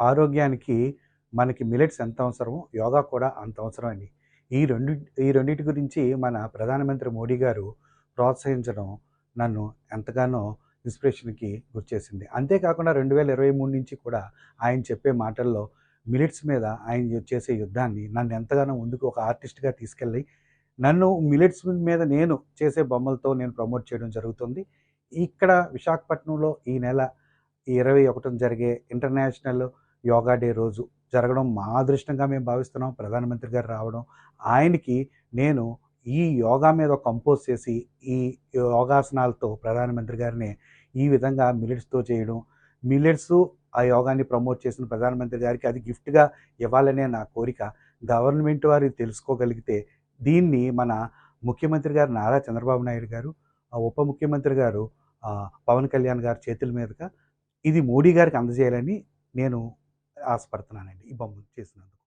ఆరోగ్యానికి మనకి మిలెట్స్ ఎంత అవసరమో యోగా కూడా అంత అవసరం అని ఈ రెండు ఈ రెండింటి గురించి మన ప్రధానమంత్రి మోడీ గారు ప్రోత్సహించడం నన్ను ఎంతగానో ఇన్స్పిరేషన్కి గుర్చేసింది. అంతేకాకుండా రెండు వేల ఇరవై మూడు నుంచి కూడా ఆయన చెప్పే మాటల్లో మిలిట్స్ మీద ఆయన చేసే యుద్ధాన్ని నన్ను ఎంతగానో ముందుకు ఒక ఆర్టిస్ట్గా తీసుకెళ్ళి నన్ను మిలిట్స్ మీద నేను చేసే బొమ్మలతో నేను ప్రమోట్ చేయడం జరుగుతుంది. ఇక్కడ విశాఖపట్నంలో ఈ నెల ఇరవై ఒకటిన జరిగే ఇంటర్నేషనల్ యోగా డే రోజు జరగడం మా అదృష్టంగా మేము భావిస్తున్నాం. ప్రధానమంత్రి గారు రావడం ఆయనకి నేను ఈ యోగా మీద కంపోజ్ చేసి ఈ యోగాసనాలతో ప్రధానమంత్రి గారిని ఈ విధంగా మిలెట్స్తో చేయడం మిలెట్స్ ఆ యోగాన్ని ప్రమోట్ చేసిన ప్రధానమంత్రి గారికి అది గిఫ్ట్గా ఇవ్వాలనే నా కోరిక. గవర్నమెంట్ వారు తెలుసుకోగలిగితే దీన్ని మన ముఖ్యమంత్రి గారు నారా చంద్రబాబు నాయుడు గారు ఉప ముఖ్యమంత్రి గారు పవన్ కళ్యాణ్ గారు చేతుల మీదుగా ఇది మోడీ గారికి అందజేయాలని నేను ఆశపడుతున్నానండి ఈ బొమ్మను చేసినందుకు.